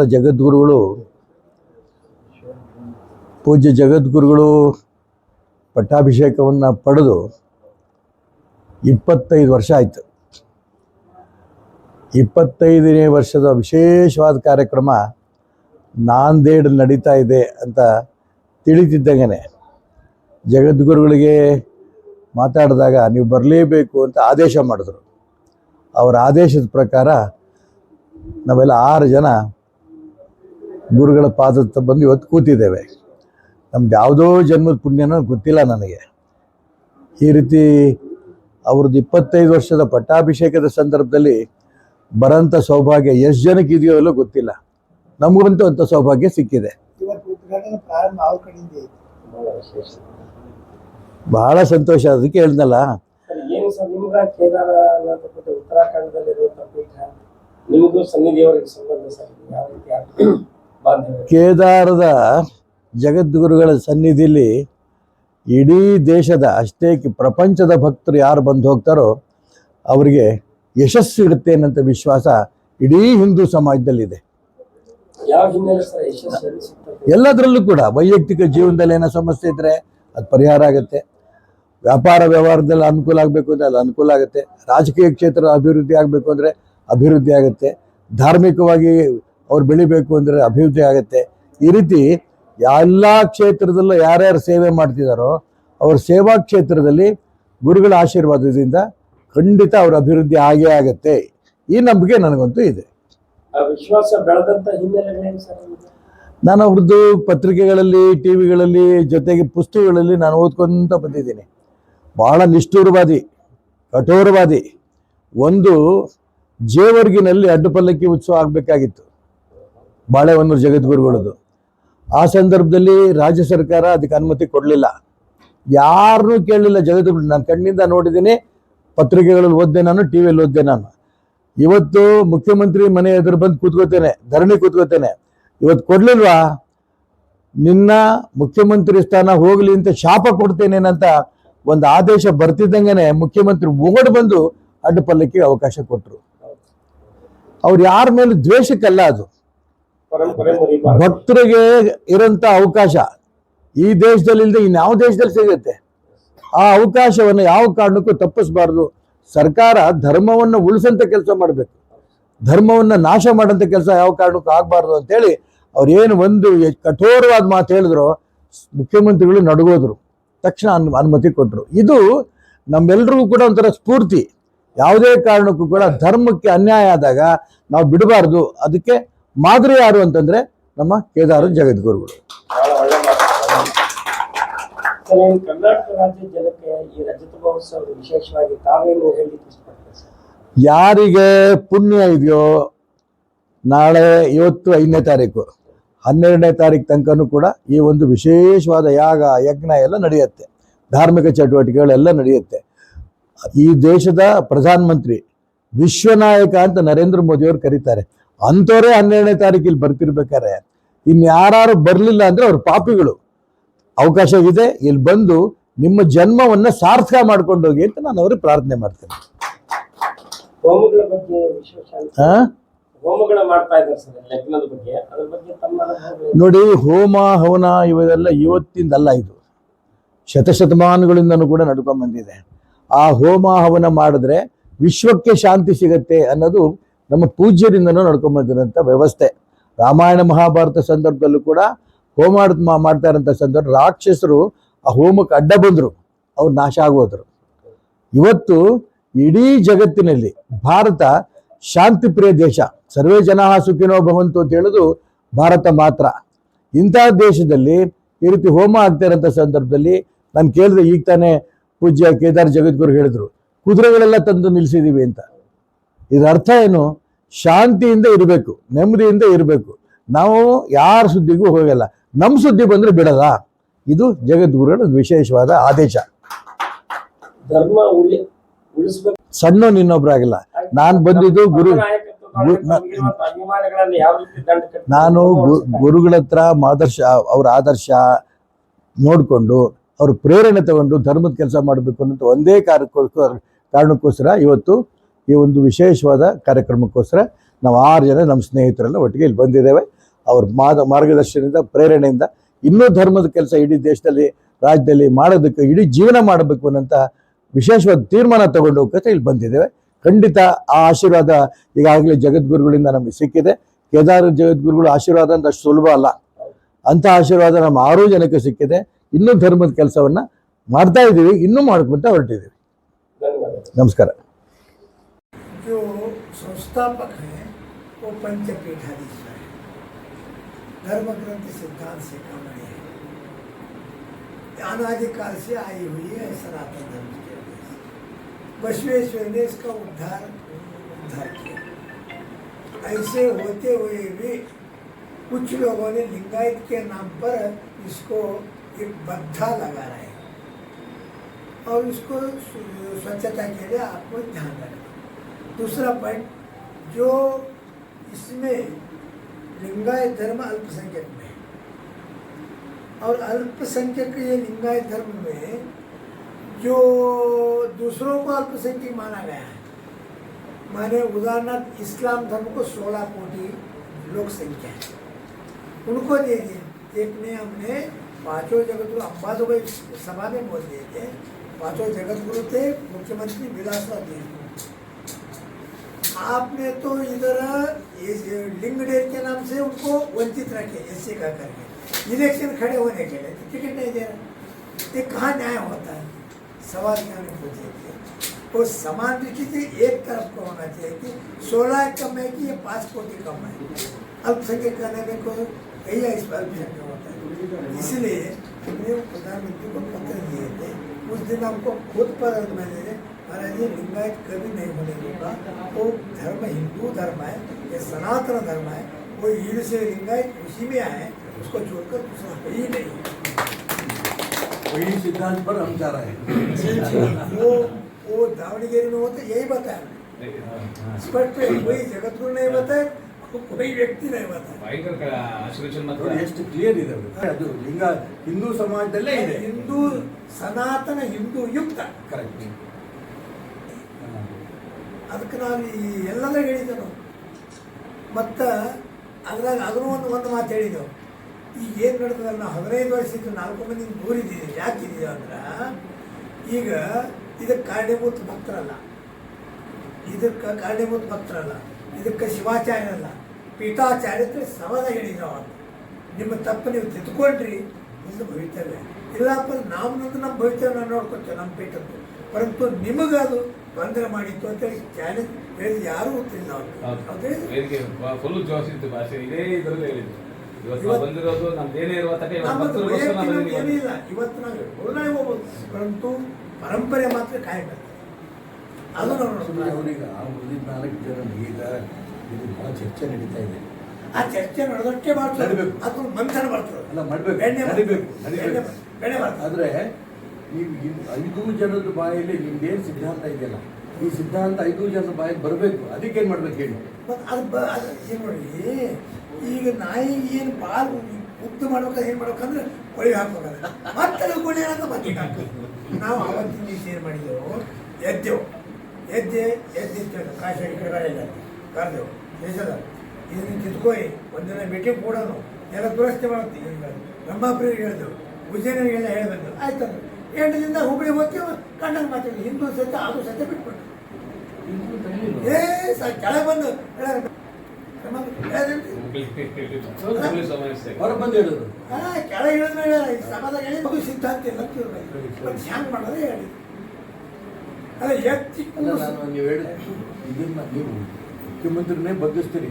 ಜಗದ್ಗುರುಗಳು, ಪೂಜ್ಯ ಜಗದ್ಗುರುಗಳು ಪಟ್ಟಾಭಿಷೇಕವನ್ನು ಪಡೆದು ಇಪ್ಪತ್ತೈದು ವರ್ಷ ಆಯಿತು. ಇಪ್ಪತ್ತೈದನೇ ವರ್ಷದ ವಿಶೇಷವಾದ ಕಾರ್ಯಕ್ರಮ ನಾಂದೇಡ್ ನಡೀತಾ ಇದೆ ಅಂತ ತಿಳಿತಿದ್ದಂಗೆ ಜಗದ್ಗುರುಗಳಿಗೆ ಮಾತಾಡಿದಾಗ ನೀವು ಬರಲೇಬೇಕು ಅಂತ ಆದೇಶ ಮಾಡಿದ್ರು. ಅವರ ಆದೇಶದ ಪ್ರಕಾರ ನಾವೆಲ್ಲ ಆರು ಜನ ಗುರುಗಳ ಪಾದ ಹತ್ರ ಬಂದು ಇವತ್ತು ಕೂತಿದ್ದೇವೆ. ನಮ್ದು ಯಾವುದೋ ಜನ್ಮದ ಪುಣ್ಯನೋ ಗೊತ್ತಿಲ್ಲ ನನಗೆ. ಈ ರೀತಿ ಅವ್ರದ್ದು ಇಪ್ಪತ್ತೈದು ವರ್ಷದ ಪಟ್ಟಾಭಿಷೇಕದ ಸಂದರ್ಭದಲ್ಲಿ ಬರೋಂಥ ಸೌಭಾಗ್ಯ ಎಷ್ಟು ಜನಕ್ಕೆ ಇದೆಯೋ ಅಲ್ಲೋ ಗೊತ್ತಿಲ್ಲ. ನಮಗಂತೂ ಅಂಥ ಸೌಭಾಗ್ಯ ಸಿಕ್ಕಿದೆ. ಬಹಳ ಸಂತೋಷ ಅದಕ್ಕೆ ಹೇಳ್ದಲ್ಲ. ಉತ್ತರಾಖಂಡದಲ್ಲಿರುವಂಥ ಪೀಠ ನಿಮಗೂ ಸನ್ನಿಧಿಯವರಿಗೆ ಸಂಬಂಧ ಸರ್ ಯಾವ ರೀತಿ ಕೇದಾರದ ಜಗದ್ಗುರುಗಳ ಸನ್ನಿಧಿಲಿ ಇಡೀ ದೇಶದ ಅಷ್ಟೇ ಪ್ರಪಂಚದ ಭಕ್ತರು ಯಾರು ಬಂದು ಹೋಗ್ತಾರೋ ಅವರಿಗೆ ಯಶಸ್ಸು ಇರುತ್ತೆ ಅನ್ನೋಂಥ ವಿಶ್ವಾಸ ಇಡೀ ಹಿಂದೂ ಸಮಾಜದಲ್ಲಿದೆ. ಎಲ್ಲದರಲ್ಲೂ ಕೂಡ ವೈಯಕ್ತಿಕ ಜೀವನದಲ್ಲಿ ಏನೋ ಸಮಸ್ಯೆ ಇದ್ದರೆ ಅದು ಪರಿಹಾರ ಆಗುತ್ತೆ. ವ್ಯಾಪಾರ ವ್ಯವಹಾರದಲ್ಲಿ ಅನುಕೂಲ ಆಗಬೇಕು ಅಂದರೆ ಅದು ಅನುಕೂಲ ಆಗುತ್ತೆ. ರಾಜಕೀಯ ಕ್ಷೇತ್ರ ಅಭಿವೃದ್ಧಿ ಆಗಬೇಕು ಅಂದರೆ ಅಭಿವೃದ್ಧಿ ಆಗುತ್ತೆ. ಧಾರ್ಮಿಕವಾಗಿ ಅವ್ರು ಬೆಳಿಬೇಕು ಅಂದರೆ ಅಭಿವೃದ್ಧಿ ಆಗುತ್ತೆ. ಈ ರೀತಿ ಎಲ್ಲ ಕ್ಷೇತ್ರದಲ್ಲೂ ಯಾರ್ಯಾರು ಸೇವೆ ಮಾಡ್ತಿದ್ದಾರೋ ಅವ್ರ ಸೇವಾ ಕ್ಷೇತ್ರದಲ್ಲಿ ಗುರುಗಳ ಆಶೀರ್ವಾದದಿಂದ ಖಂಡಿತ ಅವ್ರ ಅಭಿವೃದ್ಧಿ ಆಗೇ ಆಗುತ್ತೆ. ಈ ನಂಬಿಕೆ ನನಗಂತೂ ಇದೆ. ವಿಶ್ವಾಸ ಬೆಳೆದಂತ ಹಿನ್ನೆಲೆ ನಾನು ಅವ್ರದ್ದು ಪತ್ರಿಕೆಗಳಲ್ಲಿ ಟಿ ವಿಗಳಲ್ಲಿ ಜೊತೆಗೆ ಪುಸ್ತಕಗಳಲ್ಲಿ ನಾನು ಓದ್ಕೊಂತ ಬಂದಿದ್ದೀನಿ. ಬಹಳ ನಿಷ್ಠುರವಾದಿ ಕಠೋರವಾದಿ. ಒಂದು ಜೇವರ್ಗಿನಲ್ಲಿ ಅಡ್ಡಪಲ್ಲಕ್ಕಿ ಉತ್ಸವ ಆಗಬೇಕಾಗಿತ್ತು. ಬಾಳೆಹೊನ್ನೂರು ಜಗದ್ಗುರುಗಳದ್ದು ಆ ಸಂದರ್ಭದಲ್ಲಿ ರಾಜ್ಯ ಸರ್ಕಾರ ಅದಕ್ಕೆ ಅನುಮತಿ ಕೊಡಲಿಲ್ಲ. ಯಾರನ್ನೂ ಕೇಳಲಿಲ್ಲ ಜಗದ್ಗುರು. ನಾನು ಕಣ್ಣಿಂದ ನೋಡಿದ್ದೀನಿ, ಪತ್ರಿಕೆಗಳಲ್ಲಿ ಓದ್ದೆ ನಾನು ಟಿ ವಿಯಲ್ಲಿ ಓದ್ದೆ ನಾನು. ಇವತ್ತು ಮುಖ್ಯಮಂತ್ರಿ ಮನೆ ಎದುರು ಬಂದು ಕೂತ್ಕೋತೇನೆ, ಧರಣಿ ಕೂತ್ಕೋತೇನೆ. ಇವತ್ತು ಕೊಡ್ಲಿಲ್ವಾ? ನಿನ್ನ ಮುಖ್ಯಮಂತ್ರಿ ಸ್ಥಾನ ಹೋಗಲಿ ಅಂತ ಶಾಪ ಕೊಡ್ತೇನೇನಂತ ಒಂದು ಆದೇಶ ಬರ್ತಿದ್ದಂಗೆನೆ ಮುಖ್ಯಮಂತ್ರಿ ಓಡ್ ಬಂದು ಅಡ್ಡಪಲ್ಲಕ್ಕೆ ಅವಕಾಶ ಕೊಟ್ಟರು ಅವ್ರು ಯಾರ ಮೇಲೆ ದ್ವೇಷಕ್ಕಲ್ಲ ಅದು. ಭಕ್ತರಿಗೆ ಇರೋಂಥ ಅವಕಾಶ ಈ ದೇಶದಲ್ಲಿ ಇಲ್ಲದೆ ಇನ್ಯಾವ ದೇಶದಲ್ಲಿ ಸಿಗುತ್ತೆ? ಆ ಅವಕಾಶವನ್ನು ಯಾವ ಕಾರಣಕ್ಕೂ ತಪ್ಪಿಸಬಾರದು. ಸರ್ಕಾರ ಧರ್ಮವನ್ನು ಉಳಿಸಂತ ಕೆಲಸ ಮಾಡಬೇಕು. ಧರ್ಮವನ್ನು ನಾಶ ಮಾಡೋಂಥ ಕೆಲಸ ಯಾವ ಕಾರಣಕ್ಕೂ ಆಗಬಾರ್ದು ಅಂತೇಳಿ ಅವ್ರು ಏನು ಒಂದು ಕಠೋರವಾದ ಮಾತು ಹೇಳಿದ್ರು, ಮುಖ್ಯಮಂತ್ರಿಗಳು ನಡಗೋದ್ರು, ತಕ್ಷಣ ಅನು ಅನುಮತಿ ಕೊಟ್ಟರು ಇದು ನಮ್ಮೆಲ್ರಿಗೂ ಕೂಡ ಒಂಥರ ಸ್ಫೂರ್ತಿ. ಯಾವುದೇ ಕಾರಣಕ್ಕೂ ಕೂಡ ಧರ್ಮಕ್ಕೆ ಅನ್ಯಾಯ ಆದಾಗ ನಾವು ಬಿಡಬಾರ್ದು. ಅದಕ್ಕೆ ಮಾದರಿ ಯಾರು ಅಂತಂದ್ರೆ ನಮ್ಮ ಕೇದಾರ ಜಗದ್ಗುರುಗಳು. ಕರ್ನಾಟಕ ರಾಜ್ಯ ಜನಕ್ಕೆ ಈ ವಿಶೇಷವಾಗಿ ತಾವೇನು ಯಾರಿಗೆ ಪುಣ್ಯ ಇದೆಯೋ ನಾಳೆ ಇವತ್ತು ಐದನೇ ತಾರೀಕು ಹನ್ನೆರಡನೇ ತಾರೀಕು ತನಕನೂ ಕೂಡ ಈ ಒಂದು ವಿಶೇಷವಾದ ಯಾಗ ಯಜ್ಞ ಎಲ್ಲ ನಡೆಯುತ್ತೆ. ಧಾರ್ಮಿಕ ಚಟುವಟಿಕೆಗಳೆಲ್ಲ ನಡೆಯುತ್ತೆ. ಈ ದೇಶದ ಪ್ರಧಾನಮಂತ್ರಿ ವಿಶ್ವನಾಯಕ ಅಂತ ನರೇಂದ್ರ ಮೋದಿಯವರು ಕರೀತಾರೆ. ಅಂಥವರೇ ಹನ್ನೆರಡನೇ ತಾರೀಕಿಲ್ಲಿ ಬರ್ತಿರ್ಬೇಕಾರೆ ಇನ್ನು ಯಾರು ಬರಲಿಲ್ಲ ಅಂದರೆ ಅವ್ರ ಪಾಪಿಗಳು. ಅವಕಾಶ ಇದೆ ಇಲ್ಲಿ ಬಂದು ನಿಮ್ಮ ಜನ್ಮವನ್ನು ಸಾರ್ಥಕ ಮಾಡ್ಕೊಂಡು ಹೋಗಿ ಅಂತ ನಾನು ಅವ್ರಿಗೆ ಪ್ರಾರ್ಥನೆ ಮಾಡ್ತೇನೆ. ನೋಡಿ ಹೋಮ ಹವನ ಇವೆಲ್ಲ ಇವತ್ತಿಂದಲ್ಲ ಇದು. ಶತಶತಮಾನಗಳಿಂದನೂ ಕೂಡ ನಡ್ಕೊಂಡ್ ಬಂದಿದೆ ಆ ಹೋಮ ಹವನ ಮಾಡಿದ್ರೆ ವಿಶ್ವಕ್ಕೆ ಶಾಂತಿ ಸಿಗತ್ತೆ ಅನ್ನೋದು ನಮ್ಮ ಪೂಜ್ಯರಿಂದನೂ ನಡ್ಕೊಂಡ್ಬಂದಿರೋಂಥ ವ್ಯವಸ್ಥೆ. ರಾಮಾಯಣ ಮಹಾಭಾರತ ಸಂದರ್ಭದಲ್ಲೂ ಕೂಡ ಹೋಮ ಮಾಡ್- ಮಾಡ್ತಾ ಇರೋಂಥ ಸಂದರ್ಭ, ರಾಕ್ಷಸರು ಆ ಹೋಮಕ್ಕೆ ಅಡ್ಡ ಬಂದರು. ಅವ್ರು ನಾಶ ಆಗೋದ್ರು. ಇವತ್ತು ಇಡೀ ಜಗತ್ತಿನಲ್ಲಿ ಭಾರತ ಶಾಂತಿ ಪ್ರಿಯ ದೇಶ. ಸರ್ವೇ ಜನ ಸುಖಿನೋ ಭವಂತು ಅಂತ ಹೇಳೋದು ಭಾರತ ಮಾತ್ರ. ಇಂತಹ ದೇಶದಲ್ಲಿ ಈ ರೀತಿ ಹೋಮ ಆಗ್ತಾ ಇರೋಂಥ ಸಂದರ್ಭದಲ್ಲಿ ನಾನು ಕೇಳಿದೆ ಈಗ ತಾನೇ ಪೂಜ್ಯ ಕೇದಾರ್ ಜಗದ್ಗುರು ಹೇಳಿದ್ರು, ಕುದುರೆಗಳೆಲ್ಲ ತಂದು ನಿಲ್ಲಿಸಿದ್ದೀವಿ ಅಂತ. ಇದರ ಅರ್ಥ ಏನು? ಶಾಂತಿಯಿಂದ ಇರಬೇಕು ನೆಮ್ಮದಿಯಿಂದ ಇರಬೇಕು. ನಾವು ಯಾರ ಸುದ್ದಿಗೂ ಹೋಗಲ್ಲ. ನಮ್ಮ ಸುದ್ದಿ ಬಂದ್ರೆ ಬಿಡಲ್ಲ. ಇದು ಜಗದ್ಗುರುಗಳ ವಿಶೇಷವಾದ ಆದೇಶ. ಧರ್ಮ ಉಳಿ ಉಳಿಸ್ಬೇಕು. ಸಣ್ಣ ಇನ್ನೊಬ್ರಾಗಿಲ್ಲ ನಾನು ಬಂದಿದ್ದು ಗುರು- ನಾನು ಗುರುಗಳ ಹತ್ರ ಆದರ್ಶ ಅವ್ರ ಆದರ್ಶ ನೋಡಿಕೊಂಡು ಅವ್ರ ಪ್ರೇರಣೆ ತಗೊಂಡು ಧರ್ಮದ ಕೆಲಸ ಮಾಡಬೇಕು ಅನ್ನೋ ಒಂದೇ ಕಾರಣಕ್ಕೋಸ್ಕರ ಕಾರಣಕ್ಕೋಸ್ಕರ ಇವತ್ತು ಈ ಒಂದು ವಿಶೇಷವಾದ ಕಾರ್ಯಕ್ರಮಕ್ಕೋಸ್ಕರ ನಾವು ಆರು ಜನ ನಮ್ಮ ಸ್ನೇಹಿತರೆಲ್ಲ ಒಟ್ಟಿಗೆ ಇಲ್ಲಿ ಬಂದಿದ್ದೇವೆ. ಅವ್ರ ಮಾದ ಮಾರ್ಗದರ್ಶನದಿಂದ ಪ್ರೇರಣೆಯಿಂದ ಇನ್ನೂ ಧರ್ಮದ ಕೆಲಸ ಇಡೀ ದೇಶದಲ್ಲಿ ರಾಜ್ಯದಲ್ಲಿ ಮಾಡೋದಕ್ಕೆ ಇಡೀ ಜೀವನ ಮಾಡಬೇಕು ಅನ್ನೋಂಥ ವಿಶೇಷವಾದ ತೀರ್ಮಾನ ತಗೊಂಡು ಇಲ್ಲಿ ಬಂದಿದ್ದೇವೆ. ಖಂಡಿತ ಆ ಆಶೀರ್ವಾದ ಈಗಾಗಲೇ ಜಗದ್ಗುರುಗಳಿಂದ ನಮಗೆ ಸಿಕ್ಕಿದೆ. ಕೇದಾರ ಜಗದ್ಗುರುಗಳು ಆಶೀರ್ವಾದ ಅಂತ ಅಷ್ಟು ಸುಲಭ ಅಲ್ಲ. ಅಂಥ ಆಶೀರ್ವಾದ ನಮ್ಮ ಆರು ಜನಕ್ಕೆ ಸಿಕ್ಕಿದೆ. ಇನ್ನೂ ಧರ್ಮದ ಕೆಲಸವನ್ನು ಮಾಡ್ತಾ ಇದ್ದೀವಿ ಇನ್ನೂ ಮಾಡ್ಕೊಂತ ಹೊರಟಿದ್ದೀವಿ. ನಮಸ್ಕಾರ. जो संस्थापक हैं, वो पंचपीठाधीश्वर है। धर्म ग्रंथ सिद्धांत से काम रहे हैं। अनादिकाल से आई हुई है सनातन धर्म के बसवेश्वर ने इसका उद्धार उद्धार किया। ऐसे होते हुए भी कुछ लोगों ने लिंगायत के नाम पर इसको एक बद्धा लगा रहे हैं। और उसको स्वच्छता के लिए आपको ध्यान रखना दूसरा पॉइंट जो इसमें लिंगायत धर्म अल्पसंख्यक में और अल्पसंख्यक ये लिंगायत धर्म में जो दूसरों को अल्पसंख्यक माना गया है, माने उदाहरणार्थ इस्लाम धर्म को 16 कोटि लोक संख्या है। उनको दे दिए। एक ने हमने पाँचों जगत गुरु अम्बा तो सभा में बोल दिए थे। पाँचों जगत गुरु थे, मुख्यमंत्री विलासराव जी आपने तो इधर ये लिंग डेर के नाम से उनको वंचित रखे, ऐसे कह करके। इलेक्शन खड़े होने के लिए तो टिकट नहीं दे रहा। ये कहाँ न्याय होता है? सवाल हमें पूछे थे। वो समान दृष्टि से एक तरफ़ को होना चाहिए कि सोलह कम है कि ये पाँच कोटि कम है? अल्पसंख्यक करने में कोई कई इस पर अल्पसंख्यक होता है। इसलिए हमने प्रधानमंत्री को पत्र दिए थे। उस दिन हमको खुद पर मैंने महाराज जी लिंगायत कभी नहीं होने दूंगा वो धर्म हिंदू धर्म है ये सनातन धर्म है वो ईड़ से लिंगायत उसी में आए उसको छोड़कर दूसरा कोई नहीं वही सिद्धांत पर हम जा रहे हैं वो वो दावणगेरी में होते यही बताया स्पष्ट है कोई जगत गुरु नहीं बताया को- कोई व्यक्ति नहीं बताया ಭಯಂಕರ ಆಶ್ಲೇಷನ್ ಮಾತ್ರ ನೋಡಿ ಎಷ್ಟು ಕ್ಲಿಯರ್ ಇದೆ ಅದು. ಅದು ಲಿಂಗ ಹಿಂದೂ ಸಮಾಜದಲ್ಲೇ ಇದೆ ಹಿಂದೂ ಸನಾತನ ಹಿಂದೂ ಯುಕ್ತ ಕರೆಕ್ಟ್ ಅದಕ್ಕೆ ನಾವು ಈ ಎಲ್ಲದ ಹೇಳಿದ್ದೆವು ನಾವು ಮತ್ತು ಅದ್ರಾಗ ಅದನ್ನು ಒಂದು ಒಂದು ಮಾತು ಹೇಳಿದೆವು. ಈಗ ಏನು ನಡೆದ ನಾವು ಹದಿನೈದು ವರ್ಷದಿಂದ ನಾಲ್ಕು ಮಂದಿ ದೂರಿದ್ದೀವಿ ಯಾಕೆ ಅಂದ್ರೆ ಈಗ ಇದಕ್ಕೆ ಕಾರಣೀಭೂತ ಭಕ್ತರಲ್ಲ. ಇದಕ್ಕೆ ಕಾರಣೀಭೂತ ಭಕ್ತರಲ್ಲ. ಇದಕ್ಕೆ ಶಿವಾಚಾರ್ಯರಲ್ಲ. ಪೀಠಾಚಾರ್ಯತ್ವ ಸವಾದ ಹೇಳಿದ್ರು ಅವರು. ನಿಮ್ಮ ತಪ್ಪು ನೀವು ತಿದ್ಕೊಂಡ್ರಿ. ಇದು ಭವಿತವ್ಯ ಇಲ್ಲಪ್ಪ ನಾವು ನಮ್ಮ ಭವಿತವ್ಯ ನೋಡ್ಕೊತೇವೆ ನಮ್ಮ ಪೀಠದ್ದು. ಪರಂತು ನಿಮಗದು ತೊಂದರೆ ಮಾಡಿತ್ತು ಅಂತೇಳಿ ಚಾಲೆಂಜ್ ಹೇಳಿದ ಯಾರು ಗೊತ್ತಿಲ್ಲ ಫುಲ್ ಜೋಶ್ ಇತ್ತು ಭಾಷೆ. ಇದೇ ಇದರಲ್ಲಿ ಹೇಳಿದ್ದು. ಇವತ್ತು ಬಂದಿರೋದು ನಮ್ದು ಏನೇ ಇರುವ ತಕ್ಕ ಇವತ್ತು ನಾವು ಇವತ್ತು ಹೊರಗಡೆ ಹೋಗ್ಬೋದು. ಪರಂತು ಪರಂಪರೆ ಮಾತ್ರ ಕಾಯಬೇಕು ಅದು ನಾವು ನಾಲ್ಕು ಜನ ಈಗ ಇದು ಬಹಳ ಚರ್ಚೆ ನಡೀತಾ ಇದೆ. ಆ ಚರ್ಚೆ ನಡೆದಷ್ಟೇ ಮಾಡ್ತಾರೆ. ಅದು ಮಂಥನ ಮಾಡ್ತಾರೆ. ಅಲ್ಲ ಮಾಡ್ಬೇಕು. ಬೆಣ್ಣೆ ಮಾಡಬೇಕು ಬೆಣ್ಣೆ ಮಾಡ್ತಾರೆ. ಆದ್ರೆ ನೀವು ಐದು ಜನದ ಬಾಯಲ್ಲಿ ನಿಮ್ದೇನು ಸಿದ್ಧಾಂತ ಇದೆಯಲ್ಲ? ಈ ಸಿದ್ಧಾಂತ ಐದು ಜನದ ಬಾಯಲ್ಲಿ ಬರಬೇಕು ಅದಕ್ಕೆ ಏನು ಮಾಡ್ಬೇಕು ಹೇಳಿ? ಅದು ಏನು ನೋಡಿ ಈಗ ನಾಯಿ ಏನು ಪಾಲು ಉದ್ದು ಮಾಡ್ಬೇಕಾದ್ರೆ ಏನು ಮಾಡ್ಬೇಕಂದ್ರೆ ಕೊಳಿ ಹಾಕೋದಲ್ಲ ಮತ್ತೆ ಕೊಳಿ ಹಾಕ ಮತ್ತೆ ನಾವು ಅವತ್ತಿನ ದಿವಸ ಏನು ಮಾಡಿದೆವು? ಎದ್ದೆವು. ಎದ್ದೆ ಎದ್ದೆ ಕಾಶಿ ಕಡೆಗಳಿಲ್ಲ ಕರೆದೆವು. ದೇಶದ. ಇದನ್ನು ಕಿತ್ಕೋಯಿ ಒಂದಿನ ಮೀಟಿಂಗ್ ಕೂಡ ಎಲ್ಲ ದುರಸ್ತಿ ಮಾಡುತ್ತೆ. ಬ್ರಹ್ಮಾಪುರಿಗೆ ಹೇಳಿದೆವು. ಉಜ್ಜಯಿನಿಗೆಲ್ಲ ಹೇಳಬೇಕು ಆಯ್ತು ಅಂದ್ರೆ ಹುಬ್ಬಳ್ಳಿ ಹೋಗ್ತೀವಿ ಕಣ್ಣಂಗೆ ಮಾತಾಡಿ. ಹಿಂದೂ ಸತ್ಯ ಅದು ಸತ್ಯ ಬಿಟ್ಬಿಟ್ಟು ಏ ಸ ಕೆಳಗೆ ಬಂದು ಕೆಳಗೆ. ಈ ಸಮಾಜದಾಗ ಹೇಳಿ ಮಗು ಸಿದ್ಧಾಂತ ಇಲ್ಲ. ಅಂತ. ಮತ್ತೆ ಹ್ಯಾಂಗ್ ಮಾಡೋದೇ ಹೇಳಿ. ಅಲ್ಲ ಎತ್ತಿ. ನೀವು ಹೇಳಿ ಇದನ್ನ ನೀವು ಮುಖ್ಯಮಂತ್ರಿನೇ ಬಗ್ಗಿಸ್ತೀರಿ.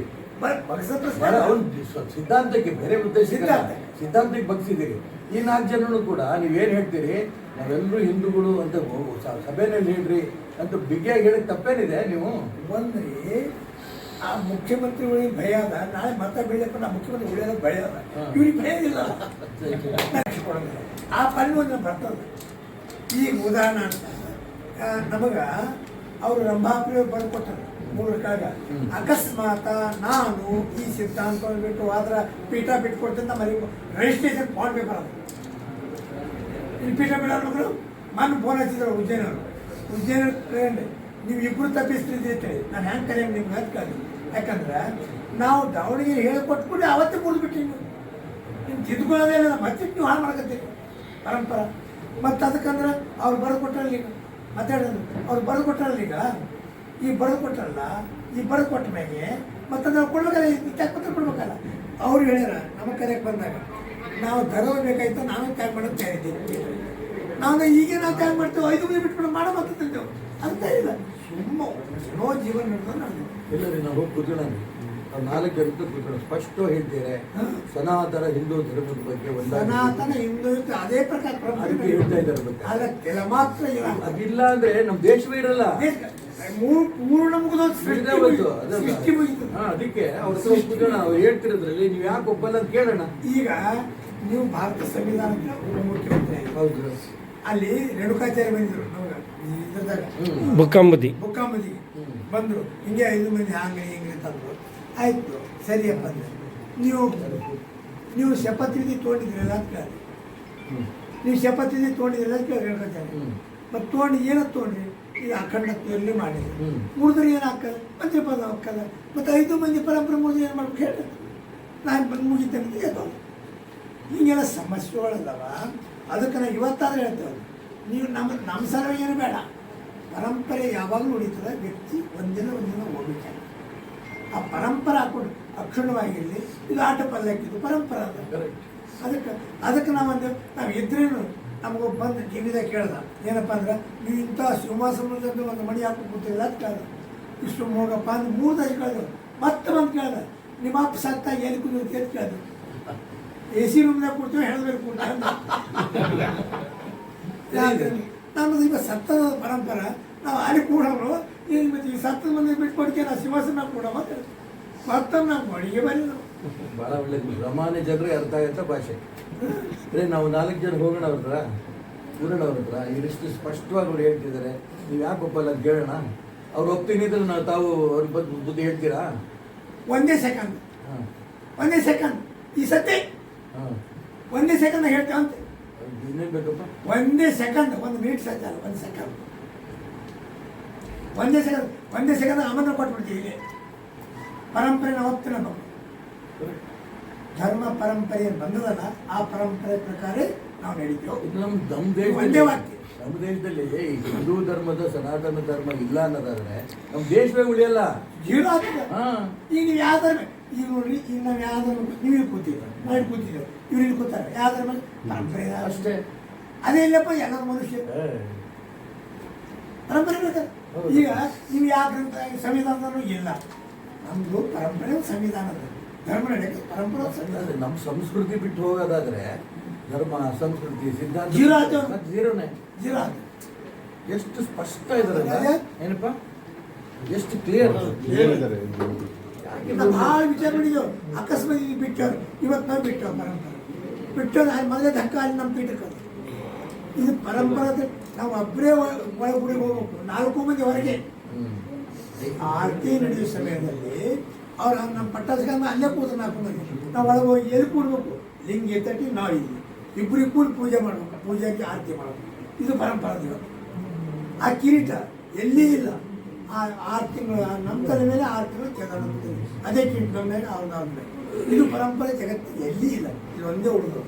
ಸಿದ್ಧಾಂತಕ್ಕೆ ಬೇರೆ. ಸಿದ್ಧಾಂತ. ಸಿದ್ಧಾಂತಕ್ಕೆ ಬಗ್ಸಿದ್ದೀರಿ. ಈ ನಾಲ್ಕು ಜನರು ಕೂಡ ನೀವೇನು ಹೇಳ್ತೀರಿ ನಾವೆಲ್ಲರೂ ಹಿಂದೂಗಳು ಅಂತ ಸಭೆಯಲ್ಲಿ ಹೇಳ್ರಿ ಅಂತ ಬಿಗಿಯಾಗಿ ಹೇಳಿ ತಪ್ಪೇನಿದೆ ನೀವು? ಬಂದ್ರಿ ಆ ಮುಖ್ಯಮಂತ್ರಿಗಳಿಗೆ ಭಯ ಅದ. ನಾಳೆ ಮತ ಬೀಳಪ್ಪ ನಾ ಮುಖ್ಯಮಂತ್ರಿ ಉಳಿಯೋದ ಭಯ ಅದ. ಇವ್ರಿಗೆ ಭಯ ಇಲ್ಲ. ಆ ಪರಿವರ್ತನೆ ಬರ್ತದೆ. ಈಗ ಉದಾಹರಣೆ ಅಂತ ನಮಗ ಅವರು ರಂಭಾಪುರಿ ಬರ್ಕೊಟ್ಟಾರೆ ಮೂರು ಅಕಸ್ಮಾತ್ ನಾನು ಈ ಸಿದ್ಧಾಂತ ಬಿಟ್ಟು ಆದ್ರೆ ಪೀಠ ಬಿಟ್ಕೊಡ್ತೀನಿ ಮರಿ ರಿಜಿಸ್ಟ್ರೇಷನ್ ಫಾರ್ಮ್ ಪೇಪರ್ ಅದು. ಇಲ್ಲಿ ಪೀಠ ಬಿಡೋರು ಮನ್ ಫೋನ್ ಹಚ್ಚಿದ್ರು ಉಜ್ಜಯಿನವರು. ಉಜ್ಜಯಿನ ಫ್ರೆಂಡ್ ನೀವು ಇಬ್ಬರು ತಪ್ಪಿಸ್ತಿದ್ದೆ ನಾನು ಹ್ಯಾಂಗ್ ಕರೆಯ ನಿಮ್ಗೆ ಹತ್ಕಾಗಿ ಯಾಕಂದ್ರೆ ನಾವು ದಾವಣಗೆರೆ ಹೇಳಿಕೊಟ್ಬಿಟ್ಟು ಅವತ್ತೇ ಮುರಿದು ನೀವು ನೀವು ತಿದ್ಕೊಳ್ಳೋದೇ ಇಲ್ಲ ಮತ್ತೆ ನೀವು ಹಾಳು ಮಾಡ್ಕೊತೀರಿ ಪರಂಪರ. ಮತ್ತು ಅದಕ್ಕಂದ್ರೆ ಅವ್ರು ಬರೆದು ಕೊಟ್ರಲ್ಲ ಈಗ. ಮಾತಾಡೋದು. ಅವ್ರು ಬರೆದು ಈಗ. ಈ ಬರೆದು ಕೊಟ್ಟರಲ್ಲ ಈ ಬರೆದು ಕೊಟ್ಟ ಮೇಲೆ ಮತ್ತೆ ನಾವು ಕೊಡ್ಬೇಕಲ್ಲ ಪತ್ರ ಕೊಡ್ಬೇಕಲ್ಲ. ಅವ್ರು ಹೇಳ್ಯಾರ ನಮ್ಮ ಕರೆಗೆ ಬಂದಾಗ ನಾವು ಧರ್ಮ ಬೇಕಾಯ್ತು ನಾನು ತ್ಯಾಗ ಮಾಡೋದು ತಯಾರಿದ್ದೀವಿ ನಾವು ಈಗ ನಾವು ತ್ಯಾಗ ಮಾಡ್ತೇವೆ ಐದು ಮಂದಿ ಬಿಟ್ಬಿಟ್ಟು ಮಾಡೋ ಮತ್ತೆ ತಿಂತೇವೆ ಅಂತ ಇಲ್ಲ. ಸುಮ್ಮ ಏನೋ ಜೀವನ ನಡೆದು ನಡೆದು ರೀ ನಾವು ಹೋಗಿ ಕೂತ್ಕೊಳ್ಳೋಣ. ನಾವು ನಾಲ್ಕು ಜನಕ್ಕೆ ಕೂತ್ಕೊಳ್ಳೋಣ. ಸ್ಪಷ್ಟ ಹೇಳ್ತೀರಾ ಸನಾತನ ಹಿಂದೂ ಧರ್ಮದ ಬಗ್ಗೆ ಒಂದು ಸನಾತನ ಹಿಂದೂ ಅದೇ ಪ್ರಕಾರ ಅದಕ್ಕೆ ಹೇಳ್ತಾ ಇದ್ದಾರೆ ಮತ್ತೆ. ಆದ್ರೆ ಕೆಲ ಮಾತ್ರ ಇಲ್ಲ. ಅದಿಲ್ಲ ಅಂದ್ರೆ ನಮ್ಮ ದೇಶವೇ ಇರಲ್ಲ. ಪೂರ್ಣ ಮುಗಿದೋದು ಸೃಷ್ಟಿ ಮುಗೀತು. ಸೃಷ್ಟಿ ಮುಗೀತು ಅದಕ್ಕೆ ಅವ್ರ ಹೋಗಿ ಅವ್ರು ಹೇಳ್ತಿರೋದ್ರಲ್ಲಿ ನೀವು ಯಾಕೆ ಒಪ್ಪಲ್ಲ ಅಂತ ಕೇಳೋಣ. ಈಗ ನೀವು ಭಾರತ ಸಂವಿಧಾನಕ್ಕೆ ಮುಖ್ಯಮಂತ್ರಿ. ಹೌದು. ಅಲ್ಲಿ ರೇಣುಕಾಚಾರ್ಯ ಬಂದಿದ್ರು ನಮ್ಗೆ ಬುಕ್ಕಾಂಬದಿ. ಬುಕ್ಕಂಬುದಿ. ಬಂದರು ಹಿಂಗೆ ಐದು ಮಂದಿ ಹಂಗೆ ಹಿಂಗೆ ತಂದ್ರು. ಆಯ್ತು ಸರಿಯಪ್ಪ ಅಂದ್ರೆ ನೀವು ನೀವು ಶಪಥವಿಧಿ ತೊಗೊಂಡಿದ್ರಲ್ಲ ಅಂತ ಕೇಳಿ. ನೀವು ಶಪಥವಿಧಿ ತೊಗೊಂಡಿದ್ರಲ್ಲ ಅಂತ ಕೇಳಿ ರೇಣುಕಾಚಾರ್ಯ. ಮತ್ತೆ ಮತ್ತು ತೊಗೊಂಡು ಏನಕ್ಕೆ ತೊಗೊಂಡ್ರಿ? ಇದು ಅಖಂಡತ್ವದಲ್ಲಿ ಮಾಡಿದ್ರು. ಮುರಿದ್ರೆ ಏನು ಹಾಕಲ್ಲ? ಮಂತ್ರಿ ಪದ ಹಾಕಲ್ಲ. ಮತ್ತು ಐದು ಮಂದಿ ಪರಂಪರೆ ಮುಗಿದು ಏನು ಮಾಡ್ಬೇಕು ಹೇಳಿ. ನಾನು ಬಂದು ಮುಗಿತೇನೆ ಅದು ಹೀಗೆಲ್ಲ ಸಮಸ್ಯೆಗಳಲ್ಲವ ಅದಕ್ಕೆ ನಾವು ಇವತ್ತಾದ್ರೆ ಹೇಳ್ತೇವೆ ನೀವು ನಮ್ಮ ನಮ್ಮ ಸರ ಏನು ಬೇಡ. ಪರಂಪರೆ ಯಾವಾಗಲೂ ಉಳಿತದೆ. ವ್ಯಕ್ತಿ ಒಂದಿನ ಒಂದಿನ ಹೋಗ್ಬೇಕು ಆ ಪರಂಪರೆ ಹಾಕೊಂಡು ಅಕ್ಷುಣವಾಗಿರಲಿ. ಇದು ಆಟ ಪಲ್ಲಕ್ಕಿದ್ದು ಪರಂಪರೆ ಅದ. Correct. ಅದಕ್ಕೆ ಅದಕ್ಕೆ ನಾವೊಂದು ನಾವು ಇದ್ರೇನು ನಮಗೊಬ್ಬ ಬಂದು ಟಿವಿದಾಗ ಕೇಳ್ದ. ಏನಪ್ಪ ಅಂದ್ರೆ, ನೀವು ಇಂಥ ಸಿಂಹಾಸನದಲ್ಲಿ ಒಂದು ಮಣಿ ಹಾಕಿ ಕೂತಿಲ್ಲ ಅಂತ ಕೇಳ್ದ? ಇಷ್ಟು ಹೋಗಪ್ಪ ಅಂದ್ರೆ ಮೂರು ದಶ ಕೇಳಿದೆ. ಮತ್ತೆ ಬಂದು ಕೇಳಿದೆ. ನಿಮ್ಮ ಅಪ್ಪ ಸತ್ತ ಏನು ಕುದಿರುತ್ತೆ ಅಂತ ಕೇಳಿದೆ. ಎ ಸಿ ರೂಮ್ನಾಗ ಕೂಡ್ತೀವಿ ಹೇಳಬೇಕು ಕೂಡ ನಮ್ಮದು ಈಗ ಸತ್ತದ ಪರಂಪರೆ. ನಾವು ಅಲ್ಲಿ ಕೂಡೋರು ಈಗ ಮತ್ತೆ ಈ ಸತ್ತದ ಮಂದಿ ಬಿಟ್ಕೊಡ್ಕೆ ನಾವು ಸಿಂಹಾಸನ ಕೂಡ ಮತ್ತೆ ಮತ್ತೊಮ್ಮೆ ನಾವು ಮಡಿಗೆ ಬರೀ ನಾವು ಒಳ್ಳೆ ಒಳ್ಳೇದು ಸಾಮಾನ್ಯ ಜನರಿಗೆ ಅರ್ಥ ಆಗುತ್ತೆ ಭಾಷೆ. ಅದೇ ನಾವು ನಾಲ್ಕು ಜನ ಹೋಗೋಣ ಅವ್ರ ಅವ್ರ ಹತ್ರ ಇವರಿಷ್ಟು ಸ್ಪಷ್ಟವಾಗಿ ಅವ್ರು ಹೇಳ್ತಿದ್ದಾರೆ. ನೀವು ಯಾಕೆ ಒಪ್ಪಲ್ಲ ಅಂತ ಕೇಳೋಣ. ಅವ್ರು ಒಪ್ತೀನಿ ಇದ್ರೆ ನಾವು ತಾವು ಅವ್ರ ಬಗ್ಗೆ ಬುದ್ಧಿ ಹೇಳ್ತೀರಾ? ಒಂದೇ ಸೆಕೆಂಡ್. ಹಾಂ. ಒಂದೇ ಸೆಕೆಂಡ್. ಈ ಸತಿ ಹಾಂ. ಒಂದೇ ಸೆಕೆಂಡ್ ಹೇಳ್ತೇವೆ ಅಂತ. ಇನ್ನೇನು ಬೇಕಪ್ಪ? ಒಂದೇ ಸೆಕೆಂಡ್. ಒಂದು ಮಿನಿಟ್ ಸತ್ಯ ಅಲ್ಲ ಒಂದು ಸೆಕೆಂಡ್. ಒಂದೇ ಸೆಕೆಂಡ್. ಒಂದೇ ಸೆಕೆಂಡ್ ಅಮನ ಕೊಟ್ಬಿಡ್ತೀವಿ ಇಲ್ಲಿ. ಪರಂಪರೆ ನಾವು ಹೋಗ್ತೀವಿ ನಾವು ಧರ್ಮ ಪರಂಪರೆ ಬಂದದಲ್ಲ ಆ ಪರಂಪರೆ ಪ್ರಕಾರ ನಾವು ನಡೀತೀವಿ ಇದು ನಮ್ಮ ನಮ್ಮ ಒಂದೇ ದೇಶದಲ್ಲಿ ವಾಕ್ಯ. ನಮ್ಮ ದೇಶದಲ್ಲಿ ಹಿಂದೂ ಧರ್ಮದ ಸನಾತನ ಧರ್ಮ ಇಲ್ಲ ಅನ್ನೋದಾದ್ರೆ ನಮ್ಮ ದೇಶವೇ ಉಳಿಯಲ್ಲ. ಜೀರೋ ಆಗ್ತದೆ ಈಗ ನೀವು ಯಾವ ಧರ್ಮ? ಈಗ ನೋಡ್ರಿ ಈಗ ನಾವು ಯಾವ ಧರ್ಮ? ನೀವು ಇಲ್ಲಿ ಕೂತಿದ್ದೀವಿ ನಾವು ಇಲ್ಲಿ ಕೂತಿದ್ದೇವೆ ಇವ್ರು ಇಲ್ಲಿ ಕೂತಾರೆ. ಯಾವ ಧರ್ಮ? ಪರಂಪರೆ ಅಷ್ಟೇ. ಅದೇ ಇಲ್ಲಪ್ಪ ಎಲ್ಲರೂ ಮನುಷ್ಯ. ಪರಂಪರೆ. ಈಗ ನೀವು ಯಾವ ಗ್ರಂಥ ಸಂವಿಧಾನದಲ್ಲೂ ಇಲ್ಲ. ನಮ್ದು ಪರಂಪರೆ ಸಂವಿಧಾನದ ಧರ್ಮ ನಡೆಯಕ್ಕೆ ಪರಂಪರೆ ಸಂವಿಧಾನ ನಮ್ಮ ಸಂಸ್ಕೃತಿ ಬಿಟ್ಟು ಹೋಗೋದಾದ್ರೆ ಧರ್ಮ ಸಂಸ್ಕೃತಿ ಸಿದ್ಧಾಂತ. ಜೀರೋ ಆಯ್ತು. ಮತ್ತೆ ಜೀರೋನೇ ಜೀರೋ ಆಗ್ತದೆ. ಎಷ್ಟು ಸ್ಪಷ್ಟ ಇದಾರಲ್ಲ. ಅದೇ. ಏನಪ್ಪ? ಎಷ್ಟು ಕ್ಲಿಯರ್ ನಾವು ಭಾಳ ವಿಚಾರ ಮಾಡಿದೆವು ಅಕಸ್ಮಾತ್ ಇದು ಬಿಟ್ಟವ್ರು ಇವತ್ತು ನಾವು ಬಿಟ್ಟವು ಪರಂಪರೆ. ಬಿಟ್ಟವ್ರು ಅಲ್ಲಿ ಮೊದಲೇ ಧಕ್ಕ ಅಲ್ಲಿ ನಮ್ಮ ಪೀಠಕ್ಕೆ ಅದು. ಇದು ಪರಂಪರೆ ನಾವು ಒಬ್ಬರೇ ಒಳಗುಡಿಗೆ ಹೋಗ್ಬೇಕು. ನಾಲ್ಕು ಮಂದಿ ಹೊರಗೆ. ಆರತಿ ನಡೆಯುವ ಸಮಯದಲ್ಲಿ ಅವ್ರು ನಮ್ಮ ಪಟ್ಟಾಸ್ಕಂದ ಅಲ್ಲೇ ಕೂತು ನಾಲ್ಕು ಮಂದಿ. ನಾವು ಒಳಗೆ ಹೋಗಿ ಎಲ್ಲಿ ಕೂಡ್ಬೇಕು? ಲಿಂಗ ಎತ್ತಟ್ಟಿ ನಾವು ಇಲ್ಲಿ ಇಬ್ಬರಿಗೆ ಕೂಡಿ ಪೂಜೆ ಮಾಡಬೇಕು, ಪೂಜೆಗೆ ಆರತಿ ಮಾಡಬೇಕು. ಇದು ಪರಂಪರೆ ದೇವ ಆ ಕಿರೀಟ ಎಲ್ಲಿ ಇಲ್ಲ. ಆ ಆರು ತಿಂಗಳು ನಮ್ಮ ತಲೆ ಮೇಲೆ ಆರು ತಿಂಗಳು ಕೇದಾರ ಅದೇ ಕಿರೀಟ ನಮ್ಮ ಮೇಲೆ ಅವ್ರನ್ನ ಇದು ಪರಂಪರೆ ಜಗತ್ತಿಗೆ ಎಲ್ಲಿ ಇಲ್ಲ. ಇದು ಒಂದೇ ಉಳಿದು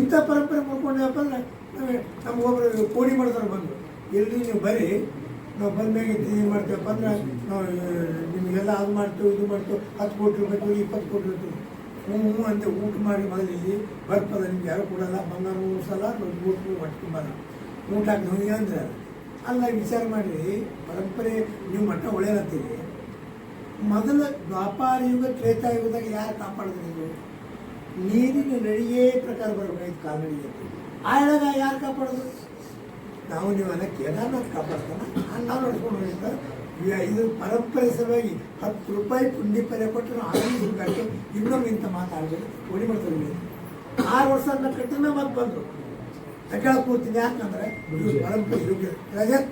ಇಂಥ ಪರಂಪರೆ ಮಾಡ್ಕೊಂಡಪ್ಪ ಅಂದ್ರೆ ನಮಗೆ ನಮಗೊಬ್ಬರು ಕೋಡಿ ಮಾಡಿದವ್ರು ಬಂದರು. ಎಲ್ಲಿ ನೀವು ಬರೀ, ನಾವು ಬಂದಾಗ ಏನು ಮಾಡ್ತೀವಪ್ಪ ಅಂದ್ರೆ ನಾವು, ನಿಮಗೆಲ್ಲ ಅದು ಮಾಡ್ತೀವಿ, ಇದು ಮಾಡ್ತೀವಿ, ಹತ್ತು ಕೋಟಿ ರೂಪಾಯಿ ಇಪ್ಪತ್ತು ಕೋಟಿ ರೂಪಾಯಿ ಹ್ಞೂ ಅಂತ ಊಟ ಮಾಡಿ ಮಗದಲ್ಲಿ ಬರ್ಪದ ನಿಮ್ಗೆ ಯಾರು ಕೊಡಲ್ಲ ಬಂಗಾರ ಸಲ ಊಟ ಹೊಟ್ಕೊಂಬಲ್ಲ ಊಟ ಹಾಕಿ ಅಂದ್ರೆ, ಅಲ್ಲ ವಿಚಾರ ಮಾಡಿರಿ, ಪರಂಪರೆ ನೀವು ಮಟ್ಟ ಒಳ್ಳೆಯದಂತೀರಿ. ಮೊದಲ ವ್ಯಾಪಾರ ಯುಗ ತ್ರೇತಾಯುಗದಾಗ ಯಾರು ಕಾಪಾಡೋದು ನೀವು? ನೀರಿನ ನಡಿಗೆ ಪ್ರಕಾರ ಬರಬೇಕು ಕಾಲ್ನಡಿಗೆ. ಆ ಎಳಗ ಯಾರು ಕಾಪಾಡೋದು ನಾವು ನೀವೆಲ್ಲ ಕೇದಾರ್ನಾಥ್ ಕಾಪಾಡ್ತಾನ? ನಾನು ನಾವು ನಡ್ಕೊಂಡು ಹೋಗಿದ್ದ ಇದು ಪರಂಪರೆ ಸಲುವಾಗಿ ಹತ್ತು ರೂಪಾಯಿ ಪುಂಡಿ ಪಲ್ಯ ಕೊಟ್ಟು ಆರು ಕಟ್ಟಿ ಇನ್ನೊಮ್ಮೆ ಇಂಥ ಮಾತಾಡಬೇಕು ಓಡಿ ಮಾಡ್ತಾರೆ ಆರು ವರ್ಷ ಕಟ್ಟಿದ ಮತ್ತೆ ಬಂದರು. ಬಂದ್ರು ಕೂರ್ತೀನಿ ಯಾಕಂದ್ರೆ ಪರಂಪರೆ ರಜತ್